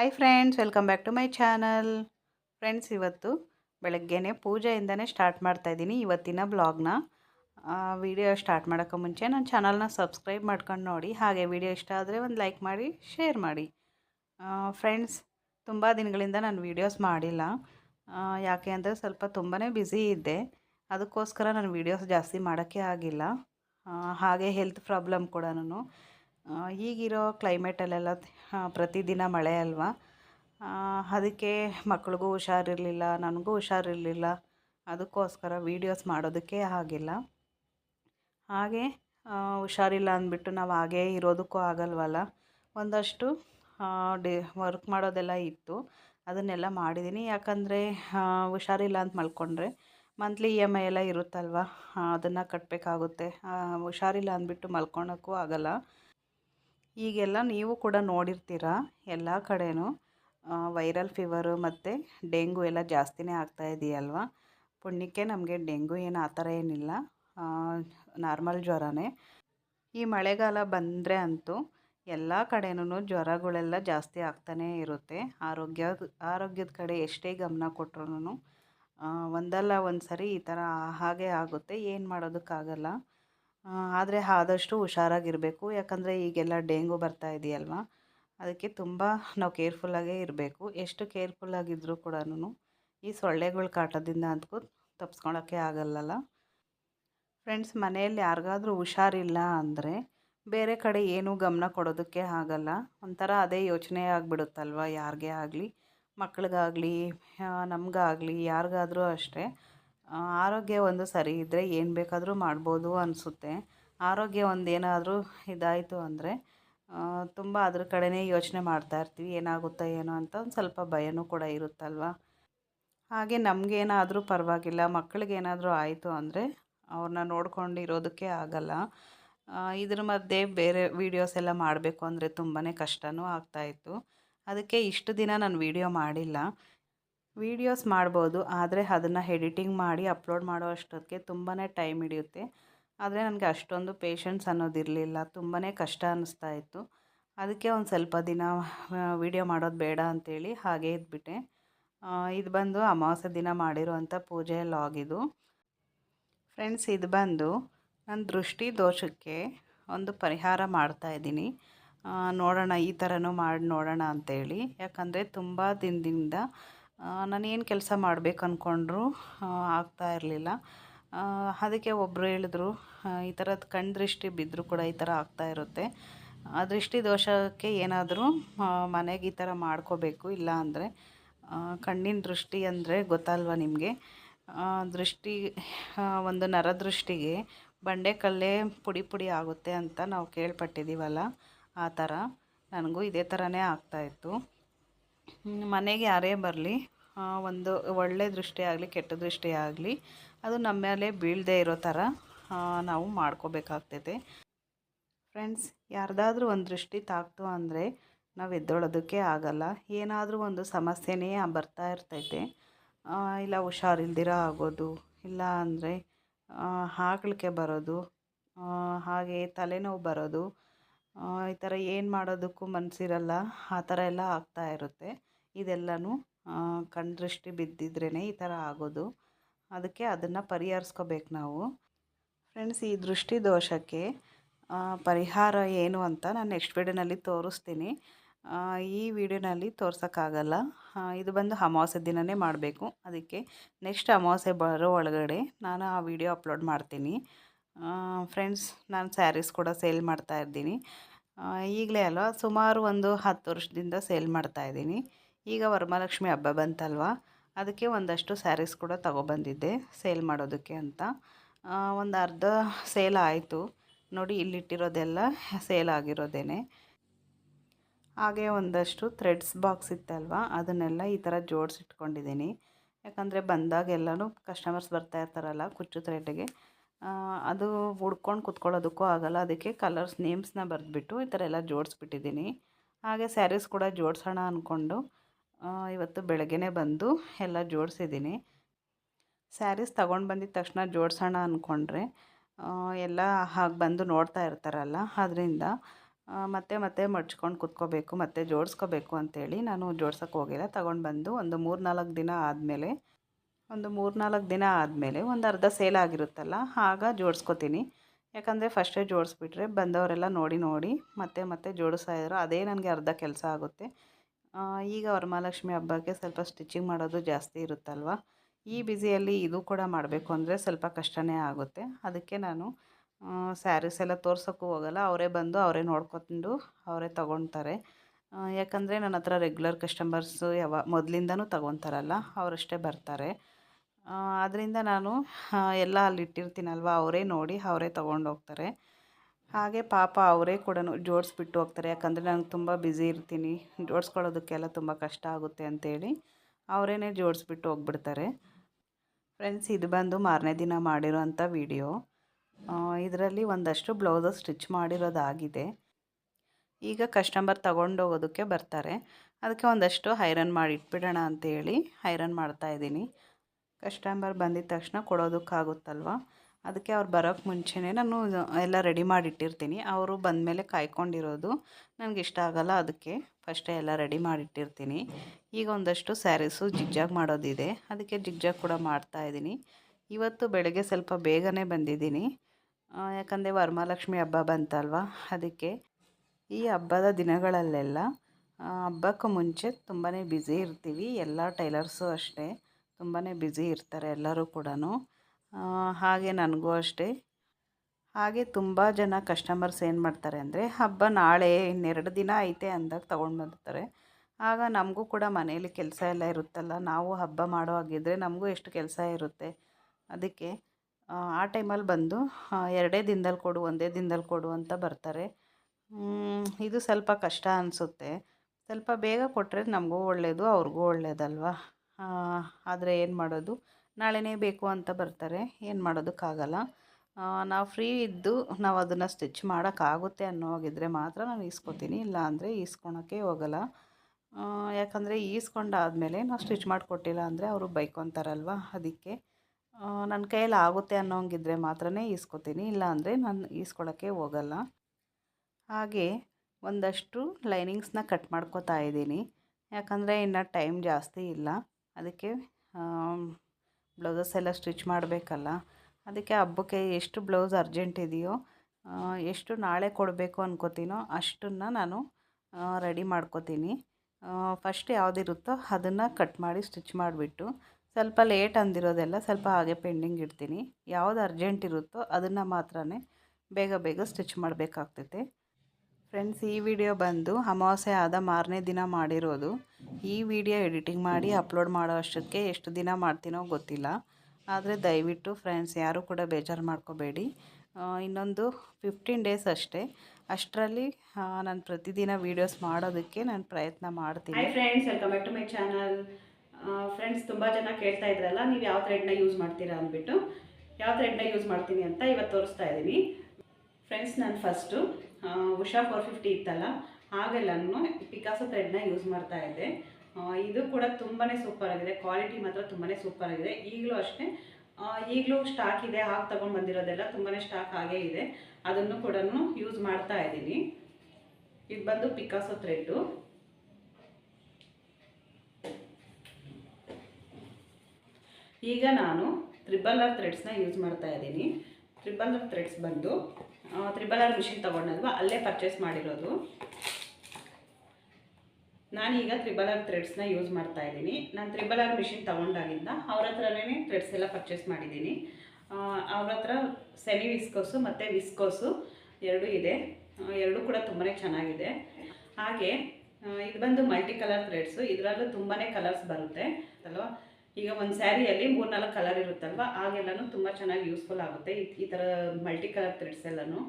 Hi friends welcome back to my channel friends ಇವತ್ತು ಬೆಳಗ್ಗೆನೇ ಪೂಜೆಯಿಂದನೇ start ಮಾಡ್ತಾ ಇದ್ದೀನಿ ಇವತ್ತಿನ ಬ್ಲಾಗ್ನ ವಿಡಿಯೋ ಸ್ಟಾರ್ಟ್ ಮಾಡೋಕ್ಕೆ ಮುಂಚೆ ನನ್ನ ಚಾನಲ್ನ ಸಬ್ಸ್ಕ್ರೈಬ್ ಮಾಡ್ಕೊಂಡು ನೋಡಿ. ಹಾಗೆ ವಿಡಿಯೋ ಇಷ್ಟ ಆದರೆ ಒಂದು ಲೈಕ್ ಮಾಡಿ ಶೇರ್ ಮಾಡಿ. ಫ್ರೆಂಡ್ಸ್ ತುಂಬ ದಿನಗಳಿಂದ ನಾನು ವೀಡಿಯೋಸ್ ಮಾಡಿಲ್ಲ. ಯಾಕೆ ಅಂದರೆ ಸ್ವಲ್ಪ ತುಂಬಾ ಬ್ಯುಸಿ ಇದ್ದೆ. ಅದಕ್ಕೋಸ್ಕರ ನಾನು ವೀಡಿಯೋಸ್ ಜಾಸ್ತಿ ಮಾಡೋಕ್ಕೆ ಆಗಿಲ್ಲ. ಹಾಗೆ ಹೆಲ್ತ್ ಪ್ರಾಬ್ಲಮ್ ಕೂಡ ಈಗಿರೋ ಕ್ಲೈಮೇಟಲ್ಲೆಲ್ಲ ಪ್ರತಿದಿನ ಮಳೆ ಅಲ್ವಾ? ಅದಕ್ಕೆ ಮಕ್ಳಿಗೂ ಹುಷಾರಿರಲಿಲ್ಲ, ನನಗೂ ಹುಷಾರಿರಲಿಲ್ಲ. ಅದಕ್ಕೋಸ್ಕರ ವೀಡಿಯೋಸ್ ಮಾಡೋದಕ್ಕೆ ಆಗಿಲ್ಲ. ಹಾಗೆ ಹುಷಾರಿಲ್ಲ ಅಂದ್ಬಿಟ್ಟು ನಾವು ಹಾಗೇ ಇರೋದಕ್ಕೂ ಆಗಲ್ವಲ್ಲ? ಒಂದಷ್ಟು ಡಿ ವರ್ಕ್ ಮಾಡೋದೆಲ್ಲ ಇತ್ತು. ಅದನ್ನೆಲ್ಲ ಮಾಡಿದ್ದೀನಿ ಯಾಕಂದರೆ ಹುಷಾರಿಲ್ಲ ಅಂತ ಮಲ್ಕೊಂಡ್ರೆ ಮಂತ್ಲಿ ಇ ಎಂ ಐ ಎಲ್ಲ ಇರುತ್ತಲ್ವ? ಅದನ್ನು ಕಟ್ಟಬೇಕಾಗುತ್ತೆ ಹುಷಾರಿಲ್ಲ ಅಂದ್ಬಿಟ್ಟು ಮಲ್ಕೊಳಕ್ಕೂ ಆಗಲ್ಲ. ಈಗೆಲ್ಲ ನೀವು ಕೂಡ ನೋಡಿರ್ತೀರ ಎಲ್ಲ ಕಡೆನೂ ವೈರಲ್ ಫೀವರು ಮತ್ತು ಡೆಂಗು ಎಲ್ಲ ಜಾಸ್ತಿನೇ ಆಗ್ತಾ ಇದೆಯಲ್ವಾ? ಪುಣ್ಯಕ್ಕೆ ನಮಗೆ ಡೆಂಗು ಏನು ಆ ಥರ ಏನಿಲ್ಲ ನಾರ್ಮಲ್ ಜ್ವರನೇ. ಈ ಮಳೆಗಾಲ ಬಂದರೆ ಅಂತೂ ಎಲ್ಲ ಕಡೆನೂ ಜ್ವರಗಳೆಲ್ಲ ಜಾಸ್ತಿ ಆಗ್ತಾನೇ ಇರುತ್ತೆ. ಆರೋಗ್ಯ, ಆರೋಗ್ಯದ ಕಡೆ ಎಷ್ಟೇ ಗಮನ ಕೊಟ್ರೂ ಒಂದಲ್ಲ ಒಂದು ಸರಿ ಈ ಥರ ಹಾಗೆ ಆಗುತ್ತೆ. ಏನು ಮಾಡೋದಕ್ಕಾಗಲ್ಲ. ಆದರೆ ಆದಷ್ಟು ಹುಷಾರಾಗಿರಬೇಕು. ಯಾಕಂದರೆ ಈಗೆಲ್ಲ ಡೆಂಗು ಬರ್ತಾ ಇದೆಯಲ್ವ? ಅದಕ್ಕೆ ತುಂಬ ನಾವು ಕೇರ್ಫುಲ್ಲಾಗೇ ಇರಬೇಕು. ಎಷ್ಟು ಕೇರ್ಫುಲ್ಲಾಗಿದ್ದರೂ ಕೂಡ ಈ ಸೊಳ್ಳೆಗಳ ಕಾಟದಿಂದ ಅಂತೂ ತಪ್ಪಿಸ್ಕೊಳಕ್ಕೆ ಆಗಲ್ಲಲ್ಲ. ಫ್ರೆಂಡ್ಸ್, ಮನೆಯಲ್ಲಿ ಯಾರಿಗಾದರೂ ಹುಷಾರಿಲ್ಲ ಅಂದರೆ ಬೇರೆ ಕಡೆ ಏನೂ ಗಮನ ಕೊಡೋದಕ್ಕೆ ಆಗಲ್ಲ. ಒಂಥರ ಅದೇ ಯೋಚನೆ ಆಗಿಬಿಡುತ್ತಲ್ವ? ಯಾರಿಗೇ ಆಗಲಿ, ಮಕ್ಳಿಗಾಗಲಿ ನಮಗಾಗಲಿ, ಯಾರಿಗಾದರೂ ಅಷ್ಟೇ. ಆರೋಗ್ಯ ಒಂದು ಸರಿ ಇದ್ದರೆ ಏನು ಬೇಕಾದರೂ ಮಾಡ್ಬೋದು ಅನಿಸುತ್ತೆ. ಆರೋಗ್ಯ ಒಂದು ಏನಾದರೂ ಇದಾಯಿತು ಅಂದರೆ ತುಂಬ ಅದ್ರ ಕಡೆನೇ ಯೋಚನೆ ಮಾಡ್ತಾ ಇರ್ತೀವಿ, ಏನಾಗುತ್ತೋ ಏನೋ ಅಂತ ಒಂದು ಸ್ವಲ್ಪ ಭಯನೂ ಕೂಡ ಇರುತ್ತಲ್ವ? ಹಾಗೆ ನಮಗೇನಾದರೂ ಪರವಾಗಿಲ್ಲ ಮಕ್ಕಳಿಗೇನಾದರೂ ಆಯಿತು ಅಂದರೆ ಅವ್ರನ್ನ ನೋಡ್ಕೊಂಡಿರೋದಕ್ಕೆ ಆಗಲ್ಲ. ಇದ್ರ ಮಧ್ಯೆ ಬೇರೆ ವೀಡಿಯೋಸ್ ಎಲ್ಲ ಮಾಡಬೇಕು ಅಂದರೆ ತುಂಬಾ ಕಷ್ಟವೂ ಆಗ್ತಾಯಿತ್ತು ಅದಕ್ಕೆ ಇಷ್ಟು ದಿನ ನಾನು ವೀಡಿಯೋ ಮಾಡಿಲ್ಲ. ವೀಡಿಯೋಸ್ ಮಾಡ್ಬೋದು, ಆದರೆ ಅದನ್ನು ಎಡಿಟಿಂಗ್ ಮಾಡಿ ಅಪ್ಲೋಡ್ ಮಾಡೋ ಅಷ್ಟೊತ್ತಿಗೆ ತುಂಬಾ ಟೈಮ್ ಹಿಡಿಯುತ್ತೆ. ಆದರೆ ನನಗೆ ಅಷ್ಟೊಂದು ಪೇಷನ್ಸ್ ಅನ್ನೋದಿರಲಿಲ್ಲ ತುಂಬಾ ಕಷ್ಟ ಅನ್ನಿಸ್ತಾ ಇತ್ತು. ಅದಕ್ಕೆ ಒಂದು ಸ್ವಲ್ಪ ದಿನ ವೀಡಿಯೋ ಮಾಡೋದು ಬೇಡ ಅಂತೇಳಿ ಹಾಗೆ ಇದ್ಬಿಟ್ಟೆ. ಇದು ಬಂದು ಅಮಾವಾಸ್ಯೆ ದಿನ ಮಾಡಿರುವಂಥ ಪೂಜೆ ಲಾಗ್ ಇದು. ಫ್ರೆಂಡ್ಸ್ ಇದು ಬಂದು ನನ್ನ ದೃಷ್ಟಿ ದೋಷಕ್ಕೆ ಒಂದು ಪರಿಹಾರ ಮಾಡ್ತಾ ಇದ್ದೀನಿ. ನೋಡೋಣ, ಈ ಥರನೂ ಮಾಡಿ ನೋಡೋಣ ಅಂತೇಳಿ. ಯಾಕಂದರೆ ತುಂಬ ದಿನದಿಂದ ನಾನು ಏನು ಕೆಲಸ ಮಾಡಬೇಕು ಅಂದ್ಕೊಂಡ್ರು ಆಗ್ತಾ ಇರಲಿಲ್ಲ. ಅದಕ್ಕೆ ಒಬ್ಬರು ಹೇಳಿದ್ರು ಈ ಥರದ್ದು ಕಣ್ಣು ದೃಷ್ಟಿ ಬಿದ್ದರೂ ಕೂಡ ಈ ಥರ ಆಗ್ತಾ ಇರುತ್ತೆ. ಆ ದೃಷ್ಟಿ ದೋಷಕ್ಕೆ ಏನಾದರೂ ಮನೆಗೆ ಈ ಥರ ಮಾಡ್ಕೋಬೇಕು, ಇಲ್ಲ ಅಂದರೆ ಕಣ್ಣಿನ ದೃಷ್ಟಿ ಅಂದರೆ ಗೊತ್ತಲ್ವ ನಿಮಗೆ? ದೃಷ್ಟಿ ಒಂದು ನರದೃಷ್ಟಿಗೆ ಬಂಡೆಕಲ್ಲೇ ಪುಡಿ ಪುಡಿ ಆಗುತ್ತೆ ಅಂತ ನಾವು ಕೇಳ್ಪಟ್ಟಿದ್ದೀವಲ್ಲ ಆ ಥರ ನನಗೂ ಇದೇ ಥರನೇ ಆಗ್ತಾಯಿತ್ತು ಮನೆಗೆ ಯಾರೇ ಬರಲಿ ಒಂದು ಒಳ್ಳೆ ದೃಷ್ಟಿ ಆಗಲಿ, ಕೆಟ್ಟ ದೃಷ್ಟಿ ಆಗಲಿ, ಅದು ನಮ್ಮ ಮೇಲೆ ಬೀಳದೇ ಇರೋ ಥರ ನಾವು ಮಾಡ್ಕೋಬೇಕಾಗ್ತೈತೆ. ಫ್ರೆಂಡ್ಸ್ ಯಾರ್ದಾದ್ರೂ ಒಂದು ದೃಷ್ಟಿ ತಾಕ್ತು ಅಂದರೆ ನಾವು ಎದ್ದೊಳೋದಕ್ಕೆ ಆಗಲ್ಲ. ಏನಾದರೂ ಒಂದು ಸಮಸ್ಯೆನೇ ಬರ್ತಾ ಇರ್ತೈತೆ. ಇಲ್ಲ ಹುಷಾರಿಲ್ದಿರ ಆಗೋದು, ಇಲ್ಲ ಅಂದರೆ ಹಾಕಳಿಕೆ ಬರೋದು ಹಾಗೆ ತಲೆನೋವು ಬರೋದು ಈ ಥರ ಏನು ಮಾಡೋದಕ್ಕೂ ಮನಸ್ಸಿರಲ್ಲ ಆ ಥರ ಎಲ್ಲ ಆಗ್ತಾ ಇರುತ್ತೆ. ಇದೆಲ್ಲನೂ ಕಣ್ದೃಷ್ಟಿ ಬಿದ್ದಿದ್ರೇ ಈ ಥರ ಆಗೋದು. ಅದಕ್ಕೆ ಅದನ್ನು ಪರಿಹರಿಸ್ಕೋಬೇಕು ನಾವು. ಫ್ರೆಂಡ್ಸ್ ಈ ದೃಷ್ಟಿ ದೋಷಕ್ಕೆ ಪರಿಹಾರ ಏನು ಅಂತ ನಾನು ನೆಕ್ಸ್ಟ್ ವೀಡಿಯೋನಲ್ಲಿ ತೋರಿಸ್ತೀನಿ. ಈ ವಿಡಿಯೋನಲ್ಲಿ ತೋರ್ಸೋಕ್ಕಾಗಲ್ಲ. ಇದು ಬಂದು ಅಮಾವಾಸ್ಯೆ ದಿನವೇ ಮಾಡಬೇಕು. ಅದಕ್ಕೆ ನೆಕ್ಸ್ಟ್ ಅಮಾವಾಸ್ಯೆ ಬರೋ ಒಳಗಡೆ ನಾನು ಆ ವಿಡಿಯೋ ಅಪ್ಲೋಡ್ ಮಾಡ್ತೀನಿ. ಫ್ರೆಂಡ್ಸ್ ನಾನು ಸ್ಯಾರೀಸ್ ಕೂಡ ಸೇಲ್ ಮಾಡ್ತಾ ಇದ್ದೀನಿ ಈಗಲೇ ಅಲ್ವಾ? ಸುಮಾರು ಒಂದು ಹತ್ತು ವರ್ಷದಿಂದ ಸೇಲ್ ಮಾಡ್ತಾ ಇದ್ದೀನಿ. ಈಗ ವರಮಹಾಲಕ್ಷ್ಮಿ ಹಬ್ಬ ಬಂತಲ್ವ? ಅದಕ್ಕೆ ಒಂದಷ್ಟು ಸ್ಯಾರೀಸ್ ಕೂಡ ತಗೊಬಂದಿದ್ದೆ ಸೇಲ್ ಮಾಡೋದಕ್ಕೆ ಅಂತ. ಒಂದು ಅರ್ಧ ಸೇಲ್ ಆಯಿತು. ನೋಡಿ, ಇಲ್ಲಿಟ್ಟಿರೋದೆಲ್ಲ ಸೇಲ್ ಆಗಿರೋದೇನೆ. ಹಾಗೆ ಒಂದಷ್ಟು ಥ್ರೆಡ್ಸ್ ಬಾಕ್ಸ್ ಇತ್ತಲ್ವ? ಅದನ್ನೆಲ್ಲ ಈ ಥರ ಜೋಡಿಸಿಟ್ಕೊಂಡಿದ್ದೀನಿ. ಯಾಕಂದರೆ ಬಂದಾಗೆಲ್ಲನೂ ಕಸ್ಟಮರ್ಸ್ ಬರ್ತಾ ಇರ್ತಾರಲ್ಲ, ಕುಚ್ಚು ಥ್ರೆಡ್ಗೆ ಅದು ಹುಡ್ಕೊಂಡು ಕುತ್ಕೊಳ್ಳೋದಕ್ಕೂ ಆಗಲ್ಲ. ಅದಕ್ಕೆ ಕಲರ್ಸ್ ನೇಮ್ಸ್ನ ಬರೆದ್ಬಿಟ್ಟು ಈ ಥರ ಎಲ್ಲ ಜೋಡಿಸ್ಬಿಟ್ಟಿದ್ದೀನಿ. ಹಾಗೆ ಸ್ಯಾರೀಸ್ ಕೂಡ ಜೋಡಿಸೋಣ ಅಂದ್ಕೊಂಡು ಇವತ್ತು ಬೆಳಗ್ಗೆನೇ ಬಂದು ಎಲ್ಲ ಜೋಡಿಸಿದ್ದೀನಿ. ಸ್ಯಾರೀಸ್ ತೊಗೊಂಡು ಬಂದಿದ ತಕ್ಷಣ ಜೋಡಿಸೋಣ ಅಂದ್ಕೊಂಡ್ರೆ ಎಲ್ಲ ಹಾಗೆ ಬಂದು ನೋಡ್ತಾ ಇರ್ತಾರಲ್ಲ, ಅದರಿಂದ ಮತ್ತೆ ಮತ್ತೆ ಮಡ್ಚ್ಕೊಂಡು ಕುತ್ಕೋಬೇಕು, ಮತ್ತೆ ಜೋಡಿಸ್ಕೋಬೇಕು ಅಂಥೇಳಿ ನಾನು ಜೋಡ್ಸೋಕ್ಕೆ ಹೋಗಿಲ್ಲ. ತಗೊಂಡು ಬಂದು ಒಂದು ಮೂರು ನಾಲ್ಕು ದಿನ ಆದಮೇಲೆ ಒಂದು ಮೂರು ನಾಲ್ಕು ದಿನ ಆದಮೇಲೆ ಒಂದು ಅರ್ಧ ಸೇಲ್ ಆಗಿರುತ್ತಲ್ಲ, ಆಗ ಜೋಡಿಸ್ಕೊತೀನಿ. ಯಾಕಂದರೆ ಫಸ್ಟೇ ಜೋಡಿಸ್ಬಿಟ್ರೆ ಬಂದವರೆಲ್ಲ ನೋಡಿ ನೋಡಿ, ಮತ್ತೆ ಮತ್ತೆ ಜೋಡಿಸ್ತಾ ಇದ್ರು. ಅದೇ ನನಗೆ ಅರ್ಧ ಕೆಲಸ ಆಗುತ್ತೆ. ಈಗ ವರಮಹಾಲಕ್ಷ್ಮಿ ಹಬ್ಬಕ್ಕೆ ಸ್ವಲ್ಪ ಸ್ಟಿಚಿಂಗ್ ಮಾಡೋದು ಜಾಸ್ತಿ ಇರುತ್ತಲ್ವ? ಈ ಬ್ಯುಸಿಯಲ್ಲಿ ಇದು ಕೂಡ ಮಾಡಬೇಕು ಅಂದರೆ ಸ್ವಲ್ಪ ಕಷ್ಟನೇ ಆಗುತ್ತೆ. ಅದಕ್ಕೆ ನಾನು ಸ್ಯಾರೀಸ್ ಎಲ್ಲ ತೋರ್ಸೋಕ್ಕೂ ಹೋಗಲ್ಲ. ಅವರೇ ಬಂದು ಅವರೇ ನೋಡ್ಕೊಂಡು ಅವರೇ ತೊಗೊಳ್ತಾರೆ ಯಾಕಂದರೆ ನನ್ನ ಹತ್ರ ರೆಗ್ಯುಲರ್ ಕಸ್ಟಮರ್ಸು ಯಾವ, ಮೊದಲಿಂದನೂ ತೊಗೊತಾರಲ್ಲ, ಅವರಷ್ಟೇ ಬರ್ತಾರೆ. ಅದರಿಂದ ನಾನು ಎಲ್ಲ ಅಲ್ಲಿ ಇಟ್ಟಿರ್ತೀನಲ್ವ, ಅವರೇ ನೋಡಿ, ಅವರೇ ತೊಗೊಂಡೋಗ್ತಾರೆ ಹಾಗೆ ಪಾಪ ಅವರೇ ಕೂಡ ಜೋಡಿಸ್ಬಿಟ್ಟು ಹೋಗ್ತಾರೆ. ಯಾಕಂದರೆ ನಾನು ತುಂಬ ಬ್ಯುಸಿ ಇರ್ತೀನಿ. ಜೋಡಿಸ್ಕೊಳ್ಳೋದಕ್ಕೆಲ್ಲ ತುಂಬ ಕಷ್ಟ ಆಗುತ್ತೆ ಅಂತೇಳಿ ಅವರೇ ಜೋಡಿಸ್ಬಿಟ್ಟು ಹೋಗ್ಬಿಡ್ತಾರೆ. ಫ್ರೆಂಡ್ಸ್ ಇದು ಬಂದು ಮಾರನೇ ದಿನ ಮಾಡಿರೋಂಥ ವಿಡಿಯೋ ಇದರಲ್ಲಿ ಒಂದಷ್ಟು ಬ್ಲೌಸಸ್ ಸ್ಟಿಚ್ ಮಾಡಿರೋದಾಗಿದೆ. ಈಗ ಕಸ್ಟಮರ್ ತಗೊಂಡೋಗೋದಕ್ಕೆ ಬರ್ತಾರೆ. ಅದಕ್ಕೆ ಒಂದಷ್ಟು ಐರನ್ ಮಾಡಿ ಇಟ್ಬಿಡೋಣ ಅಂತೇಳಿ ಐರನ್ ಮಾಡ್ತಾಯಿದ್ದೀನಿ ಕಸ್ಟಮರ್ ಬಂದಿದ ತಕ್ಷಣ ಕೊಡೋದಕ್ಕಾಗುತ್ತಲ್ವ? ಅದಕ್ಕೆ ಅವ್ರು ಬರೋಕ್ಕೆ ಮುಂಚೆನೇ ನಾನು ಎಲ್ಲ ರೆಡಿ ಮಾಡಿಟ್ಟಿರ್ತೀನಿ. ಅವರು ಬಂದಮೇಲೆ ಕಾಯ್ಕೊಂಡಿರೋದು. ನನಗೆ ಇಷ್ಟ ಆಗಲ್ಲ ಅದಕ್ಕೆ ಫಸ್ಟೇ ಎಲ್ಲ ರೆಡಿ ಮಾಡಿಟ್ಟಿರ್ತೀನಿ. ಈಗ ಒಂದಷ್ಟು ಸ್ಯಾರೀಸು ಜಿಗ್ಜಾಗ್ ಮಾಡೋದಿದೆ. ಅದಕ್ಕೆ ಜಿಗ್ಜಾಗ್ ಕೂಡ ಮಾಡ್ತಾಯಿದ್ದೀನಿ ಇವತ್ತು ಬೆಳಗ್ಗೆ ಸ್ವಲ್ಪ ಬೇಗನೆ ಬಂದಿದ್ದೀನಿ. ಯಾಕಂದರೆ ವರಮಹಾಲಕ್ಷ್ಮಿ ಹಬ್ಬ ಬಂತಲ್ವ? ಅದಕ್ಕೆ ಈ ಹಬ್ಬದ ದಿನಗಳಲ್ಲೆಲ್ಲ ಹಬ್ಬಕ್ಕೂ ಮುಂಚೆ ತುಂಬಾ ಬ್ಯುಸಿ ಇರ್ತೀವಿ. ಎಲ್ಲ ಟೈಲರ್ಸು ಅಷ್ಟೇ. ತುಂಬಾ ಬ್ಯುಸಿ ಇರ್ತಾರೆ ಎಲ್ಲರೂ ಕೂಡ ಹಾಗೆ ನನಗೂ ಅಷ್ಟೇ. ಹಾಗೆ ತುಂಬ ಜನ ಕಸ್ಟಮರ್ಸ್ ಏನು ಮಾಡ್ತಾರೆ ಅಂದರೆ ಹಬ್ಬ ನಾಳೆ ಇನ್ನೆರಡು ದಿನ ಐತೆ ಅಂದಾಗ ತೊಗೊಂಡು ಬಂದಿರ್ತಾರೆ. ಆಗ ನಮಗೂ ಕೂಡ ಮನೆಯಲ್ಲಿ ಕೆಲಸ ಎಲ್ಲ ಇರುತ್ತಲ್ಲ, ನಾವು ಹಬ್ಬ ಮಾಡೋ ಹಾಗಿದ್ರೆ ನಮಗೂ ಎಷ್ಟು ಕೆಲಸ ಇರುತ್ತೆ. ಅದಕ್ಕೆ, ಆ ಟೈಮಲ್ಲಿ ಬಂದು ಎರಡೇ ದಿನದಲ್ಲಿ ಕೊಡು, ಒಂದೇ ದಿನದಲ್ಲಿ ಕೊಡು ಅಂತ ಬರ್ತಾರೆ. ಇದು ಸ್ವಲ್ಪ ಕಷ್ಟ ಅನಿಸುತ್ತೆ. ಸ್ವಲ್ಪ ಬೇಗ ಕೊಟ್ಟರೆ ನಮಗೂ ಒಳ್ಳೆಯದು ಅವ್ರಿಗೂ ಒಳ್ಳೆಯದಲ್ವಾ ಆದರೆ ಏನು ಮಾಡೋದು? ನಾಳೆನೇ ಬೇಕು ಅಂತ ಬರ್ತಾರೆ, ಏನು ಮಾಡೋದಕ್ಕಾಗಲ್ಲ. ನಾವು ಫ್ರೀ ಇದ್ದು ನಾವು ಅದನ್ನು ಸ್ಟಿಚ್ ಮಾಡೋಕ್ಕಾಗುತ್ತೆ ಅನ್ನೋ ಹಾಗಿದ್ರೆ ಮಾತ್ರ ನಾನು ಈಸ್ಕೊತೀನಿ ಇಲ್ಲ ಅಂದರೆ ಈಸ್ಕೊಳಕ್ಕೆ ಹೋಗಲ್ಲ. ಯಾಕಂದರೆ ಈಸ್ಕೊಂಡಾದಮೇಲೆ ನಾವು ಸ್ಟಿಚ್ ಮಾಡಿಕೊಟ್ಟಿಲ್ಲ ಅಂದರೆ ಅವರು ಬೈಕೊತಾರಲ್ವ ಅದಕ್ಕೆ. ನನ್ನ ಕೈಯಲ್ಲಿ ಆಗುತ್ತೆ ಅನ್ನೋ ಹಂಗಿದ್ರೆ ಮಾತ್ರ ಈಸ್ಕೊತೀನಿ ಇಲ್ಲ ಅಂದರೆ ನಾನು ಈಸ್ಕೊಳಕ್ಕೆ ಹೋಗಲ್ಲ. ಹಾಗೆ ಒಂದಷ್ಟು ಲೈನಿಂಗ್ಸ್ನ ಕಟ್ ಮಾಡ್ಕೋತಾ ಇದ್ದೀನಿ. ಯಾಕಂದರೆ ಇನ್ನು ಟೈಮ್ ಜಾಸ್ತಿ ಇಲ್ಲ. ಅದಕ್ಕೆ ಬ್ಲೌಸಸ್ ಎಲ್ಲ ಸ್ಟಿಚ್ ಮಾಡಬೇಕಲ್ಲ. ಅದಕ್ಕೆ ಹಬ್ಬಕ್ಕೆ ಎಷ್ಟು ಬ್ಲೌಸ್ ಅರ್ಜೆಂಟ್ ಇದೆಯೋ ಎಷ್ಟು ನಾಳೆ ಕೊಡಬೇಕು ಅನ್ಕೋತೀನೋ ಅಷ್ಟನ್ನು ನಾನು ರೆಡಿ ಮಾಡ್ಕೋತೀನಿ. ಫಸ್ಟ್ ಯಾವುದಿರುತ್ತೋ ಅದನ್ನು ಕಟ್ ಮಾಡಿ ಸ್ಟಿಚ್ ಮಾಡಿಬಿಟ್ಟು, ಸ್ವಲ್ಪ ಲೇಟ್ ಅಂದಿರೋದೆಲ್ಲ ಸ್ವಲ್ಪ ಹಾಗೆ ಪೆಂಡಿಂಗ್ ಇಡ್ತೀನಿ. ಯಾವುದು ಅರ್ಜೆಂಟ್ ಇರುತ್ತೋ ಅದನ್ನು ಮಾತ್ರ ಬೇಗ ಬೇಗ ಸ್ಟಿಚ್ ಮಾಡಬೇಕಾಗ್ತೈತೆ. ಫ್ರೆಂಡ್ಸ್, ಈ ವಿಡಿಯೋ ಬಂದು ಅಮಾವಾಸ್ಯೆ ಆದ ಮಾರನೇ ದಿನ ಮಾಡಿರೋದು. ಈ ವಿಡಿಯೋ ಎಡಿಟಿಂಗ್ ಮಾಡಿ ಅಪ್ಲೋಡ್ ಮಾಡೋ ಅಷ್ಟಕ್ಕೆ ಎಷ್ಟು ದಿನ ಮಾಡ್ತೀನೋ ಗೊತ್ತಿಲ್ಲ. ಆದರೆ ದಯವಿಟ್ಟು ಫ್ರೆಂಡ್ಸ್, ಯಾರೂ ಕೂಡ ಬೇಜಾರು ಮಾಡ್ಕೋಬೇಡಿ. ಇನ್ನೊಂದು ಫಿಫ್ಟೀನ್ ಡೇಸ್ ಅಷ್ಟೇ. ಅಷ್ಟರಲ್ಲಿ ನಾನು ಪ್ರತಿದಿನ ವೀಡಿಯೋಸ್ ಮಾಡೋದಕ್ಕೆ ನಾನು ಪ್ರಯತ್ನ ಮಾಡ್ತೀನಿ. Friends welcome back to my channel friends ತುಂಬ ಜನ ಕೇಳ್ತಾ ಇದ್ರಲ್ಲ, ನೀವು ಯಾವ ಥ್ರೆಡ್ನ ಯೂಸ್ ಮಾಡ್ತೀರಾ ಅಂದ್ಬಿಟ್ಟು. ಯಾವ ಥ್ರೆಡ್ನ ಯೂಸ್ ಮಾಡ್ತೀನಿ ಅಂತ ಇವತ್ತು ತೋರಿಸ್ತಾ ಇದ್ದೀನಿ ಫ್ರೆಂಡ್ಸ್ ನಾನು ಫಸ್ಟು ಉಷಾ ಫೋರ್ ಫಿಫ್ಟಿ ಇತ್ತಲ್ಲ ಆಗೆಲ್ಲನೂ ಪಿಕಾಸೋ ಥ್ರೆಡ್ನ ಯೂಸ್ ಮಾಡ್ತಾ ಇದ್ದೆ. ಇದು ಕೂಡ ತುಂಬಾ ಸೂಪರ್ ಆಗಿದೆ ಕ್ವಾಲಿಟಿ ಮಾತ್ರ ತುಂಬಾ ಸೂಪರ್ ಆಗಿದೆ. ಈಗಲೂ ಅಷ್ಟೇ ಈಗಲೂ ಸ್ಟಾಕ್ ಇದೆ ಹಾಗೆ ತೊಗೊಂಡು ಬಂದಿರೋದೆಲ್ಲ ತುಂಬಾ ಸ್ಟಾಕ್ ಹಾಗೇ ಇದೆ. ಅದನ್ನು ಕೂಡ ಯೂಸ್ ಮಾಡ್ತಾ ಇದ್ದೀನಿ. ಇದು ಬಂದು ಪಿಕಾಸೋ ಥ್ರೆಡ್ಡು ಈಗ ನಾನು ತ್ರಿಬಲ್ ಆರ್ ಥ್ರೆಡ್ಸ್ನ ಯೂಸ್ ಮಾಡ್ತಾ ಇದ್ದೀನಿ. ತ್ರಿಬಲ್ ಆರ್ ಥ್ರೆಡ್ಸ್ ಬಂದು ತ್ರಿಬಲ್ ಆರ್ ಮಿಷಿನ್ ತೊಗೊಂಡಲ್ವ ಅಲ್ಲೇ ಪರ್ಚೇಸ್ ಮಾಡಿರೋದು. ನಾನೀಗ ತ್ರಿಬಲ್ ಆರ್ ಥ್ರೆಡ್ಸ್ನ ಯೂಸ್ ಮಾಡ್ತಾ ಇದ್ದೀನಿ. ನಾನು ತ್ರಿಬಲ್ ಆರ್ ಮಿಷಿನ್ ತೊಗೊಂಡಾಗಿಂದ ಅವ್ರ ಹತ್ರನೇ ಥ್ರೆಡ್ಸ್ ಎಲ್ಲ ಪರ್ಚೇಸ್ ಮಾಡಿದ್ದೀನಿ. ಅವ್ರ ಹತ್ರ ಸೆಮಿ ವಿಸ್ಕೋಸು ಮತ್ತು ವಿಸ್ಕೋಸು ಎರಡೂ ಇದೆ. ಎರಡೂ ಕೂಡ ತುಂಬಾ ಚೆನ್ನಾಗಿದೆ. ಹಾಗೆ ಇದು ಬಂದು ಮಲ್ಟಿ ಕಲರ್ ಥ್ರೆಡ್ಸು ಇದರಲ್ಲೂ ತುಂಬಾ ಕಲರ್ಸ್ ಬರುತ್ತೆ. ಅಲ್ವಾ? ಈಗ ಒಂದು ಸ್ಯಾರಿಯಲ್ಲಿ ಮೂರ್ನಾಲ್ಕು ಕಲರ್ ಇರುತ್ತಲ್ವ? ಆಗೆಲ್ಲನೂ ತುಂಬ ಚೆನ್ನಾಗಿ ಯೂಸ್ಫುಲ್ ಆಗುತ್ತೆ. ಈ- ಥರ ಮಲ್ಟಿ ಕಲರ್ ಥ್ರೆಡ್ಸ್ ಎಲ್ಲನೂ.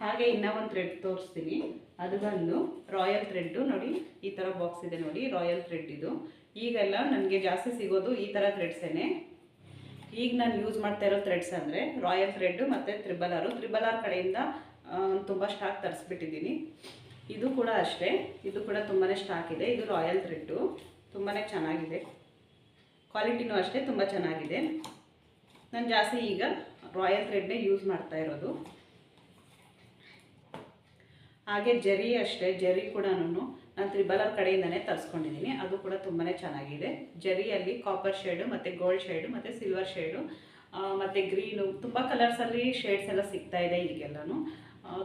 ಹಾಗೆ ಇನ್ನೂ ಒಂದು ಥ್ರೆಡ್ ತೋರಿಸ್ತೀನಿ. ಅದು ಬಂದು ರಾಯಲ್ ಥ್ರೆಡ್ಡು ನೋಡಿ, ಈ ಥರ ಬಾಕ್ಸ್ ಇದೆ ನೋಡಿ ರಾಯಲ್ ಥ್ರೆಡ್ ಇದು. ಈಗೆಲ್ಲ ನನಗೆ ಜಾಸ್ತಿ ಸಿಗೋದು ಈ ಥರ ಥ್ರೆಡ್ಸೇನೆ ಈಗ ನಾನು ಯೂಸ್ ಮಾಡ್ತಾ ಇರೋ ಥ್ರೆಡ್ಸ್ ಅಂದರೆ ರಾಯಲ್ ಥ್ರೆಡ್ಡು ಮತ್ತು ತ್ರಿಬಲ್ ಆರು ತ್ರಿಬಲ್ ಆರ್ ಕಡೆಯಿಂದ ತುಂಬ ಸ್ಟಾಕ್ ತರಿಸ್ಬಿಟ್ಟಿದ್ದೀನಿ. ಇದು ಕೂಡ ಅಷ್ಟೇ. ಇದು ಕೂಡ ತುಂಬಾ ಸ್ಟಾಕ್ ಇದೆ. ಇದು ರಾಯಲ್ ಥ್ರೆಡ್ಡು ತುಂಬಾ ಚೆನ್ನಾಗಿದೆ. ಕ್ವಾಲಿಟಿನೂ ಅಷ್ಟೇ ತುಂಬ ಚೆನ್ನಾಗಿದೆ. ನಾನು ಜಾಸ್ತಿ ಈಗ ರಾಯಲ್ ಥ್ರೆಡ್ನೇ ಯೂಸ್ ಮಾಡ್ತಾ ಇರೋದು. ಹಾಗೆ ಜರಿ ಅಷ್ಟೇ, ಜರಿ ಕೂಡ ನಾನು ತ್ರಿಬಲರ್ ಕಡೆಯಿಂದನೇ ತರಿಸ್ಕೊಂಡಿದ್ದೀನಿ ಅದು ಕೂಡ ತುಂಬಾ ಚೆನ್ನಾಗಿದೆ. ಜರಿಯಲ್ಲಿ ಕಾಪರ್ ಶೇಡು ಮತ್ತು ಗೋಲ್ಡ್ ಶೇಡು ಮತ್ತು ಸಿಲ್ವರ್ ಶೇಡು ಮತ್ತು ಗ್ರೀನು ತುಂಬ ಕಲರ್ಸಲ್ಲಿ ಶೇಡ್ಸ್ ಎಲ್ಲ ಸಿಗ್ತಾ ಇದೆ ಈಗೆಲ್ಲನೂ.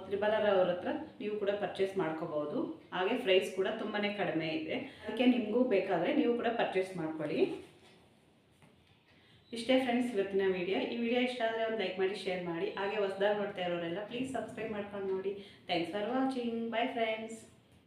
ತ್ರಿಬಲರ್ ಅವ್ರ ಹತ್ರ ನೀವು ಕೂಡ ಪರ್ಚೇಸ್ ಮಾಡ್ಕೋಬೋದು. ಹಾಗೆ ಪ್ರೈಸ್ ಕೂಡ ತುಂಬಾ ಕಡಿಮೆ ಇದೆ. ಅದಕ್ಕೆ ನಿಮಗೂ ಬೇಕಾದರೆ ನೀವು ಕೂಡ ಪರ್ಚೇಸ್ ಮಾಡ್ಕೊಳ್ಳಿ. ಇಷ್ಟೇ ಫ್ರೆಂಡ್ಸ್ ಇವತ್ತಿನ ವಿಡಿಯೋ ಈ ವಿಡಿಯೋ ಇಷ್ಟ ಆದರೆ ಒಂದು ಲೈಕ್ ಮಾಡಿ ಶೇರ್ ಮಾಡಿ. ಹಾಗೆ ಹೊಸದಾಗಿ ನೋಡ್ತಾ ಇರೋರೆಲ್ಲ ಪ್ಲೀಸ್ ಸಬ್ಸ್ಕ್ರೈಬ್ ಮಾಡ್ಕೊಂಡು ನೋಡಿ. Thanks for watching bye friends